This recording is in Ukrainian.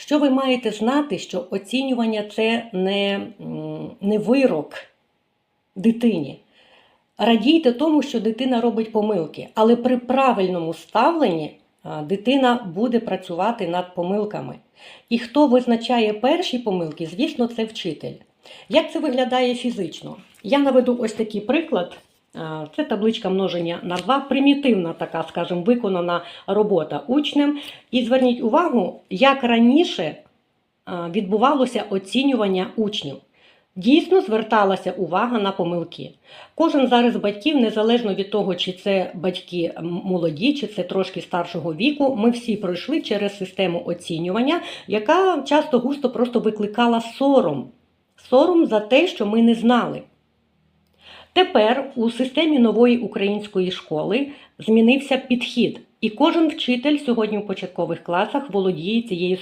Що ви маєте знати, що оцінювання це не, не вирок дитині. Радійте тому, що дитина робить помилки, але при правильному ставленні дитина буде працювати над помилками. І хто визначає перші помилки, звісно, це вчитель. Як це виглядає фізично? Я наведу ось такий приклад. А, Це табличка множення на 2, примітивна така, скажімо, виконана робота учнем. І зверніть увагу, як раніше відбувалося оцінювання учнів. Дійсно зверталася увага на помилки. Кожен зараз батьків, незалежно від того, чи це батьки молоді, чи це трошки старшого віку, ми всі пройшли через систему оцінювання, яка часто густо просто викликала сором. Сором за те, що ми не знали. Тепер у системі нової української школи змінився підхід, і кожен вчитель сьогодні у початкових класах володіє цією